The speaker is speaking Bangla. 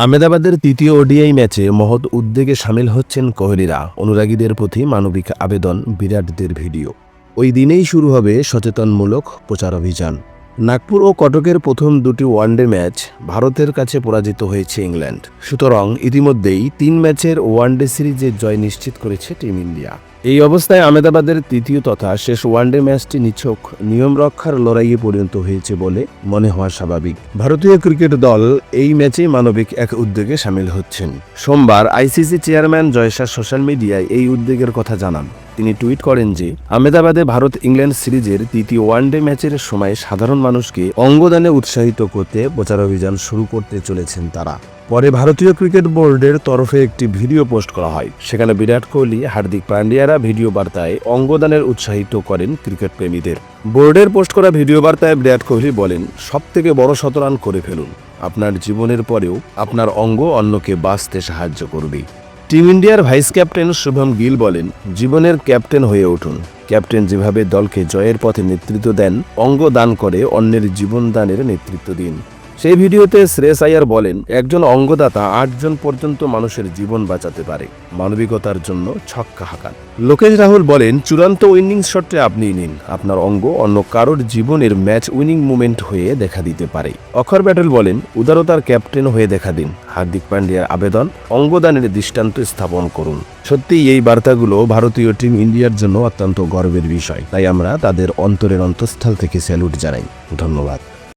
আহমেদাবাদের তৃতীয় ওডিআই ম্যাচে মহৎ উদ্যোগে সামিল হচ্ছেন কোহলিরা। অনুরাগীদের প্রতি মানবিক আবেদন, বিরাটদের ভিডিও। ওই দিনেই শুরু হবে সচেতনমূলক প্রচার অভিযান। নাগপুর ও কটকের প্রথম দুটি ওয়ানডে ম্যাচ ভারতের কাছে পরাজিত হয়েছে ইংল্যান্ড। সুতরাং ইতিমধ্যেই তিন ম্যাচের ওয়ানডে সিরিজের জয় নিশ্চিত করেছে টিম ইন্ডিয়া। এই অবস্থায় আহমেদাবাদের তৃতীয় তথা শেষ ওয়ানডে ম্যাচটি নিছক নিয়ম রক্ষার লড়াইয়ে পরিণত হয়েছে বলে মনে হওয়া স্বাভাবিক। ভারতীয় ক্রিকেট দল এই ম্যাচে মানবিক এক উদ্যোগে সামিল হচ্ছেন। সোমবার আইসিসি চেয়ারম্যান জয়শাহ সোশ্যাল মিডিয়ায় এই উদ্যোগের কথা জানান। তিনি টুইট করেন যে, আহমেদাবাদে ভারত ইংল্যান্ড সিরিজের তৃতীয় ওয়ানডে ম্যাচের সময় সাধারণ মানুষকে অঙ্গদানে উৎসাহিত করতে প্রচার অভিযান শুরু করতে চলেছেন তারা। পরে ভারতীয় ক্রিকেট বোর্ডের তরফে একটি ভিডিও পোস্ট করা হয়। সেখানে বিরাট কোহলি, হার্দিক পান্ডিয়ারা ভিডিও বার্তায় অঙ্গদানের উৎসাহিত করেন ক্রিকেট প্রেমীদের। বোর্ডের পোস্ট করা ভিডিও বার্তায় বিরাট কোহলি বলেন সব থেকে বড় শতরান করে ফেলুন। আপনার জীবনের পরেও আপনার অঙ্গ অন্যকে বাঁচতে সাহায্য করবে। টিম ইন্ডিয়ার ভাইস ক্যাপ্টেন শুভম গিল বলেন, জীবনের ক্যাপ্টেন হয়ে উঠুন। ক্যাপ্টেন যেভাবে দলকে জয়ের পথে নেতৃত্ব দেন, অঙ্গ দান করে অন্যের জীবন দানের নেতৃত্ব দিন। সেই ভিডিওতে শ্রেয়স আয়ার বলেন, একজন অঙ্গদাতা আটজন পর্যন্ত মানুষের জীবন বাঁচাতে পারে। মানবিকতার জন্য ছক্কা হাঁকান। লোকেশ রাহুল বলেন, চূড়ান্ত উইনিং শটে আপনি নিন। আপনার অঙ্গ অন্য কারোর জীবনের ম্যাচ উইনিং মুমেন্ট হয়ে দেখা দিতে পারে। অক্ষর ব্যাটেল বলেন, উদারতার ক্যাপ্টেন হয়ে দেখা দিন। হার্দিক পান্ডিয়ার আবেদন, অঙ্গদানের দৃষ্টান্ত স্থাপন করুন। সত্যি এই বার্তাগুলো ভারতীয় টিম ইন্ডিয়ার জন্য অত্যন্ত গর্বের বিষয়। তাই আমরা তাদের অন্তরের অন্তঃস্থল থেকে স্যালুট জানাই। ধন্যবাদ।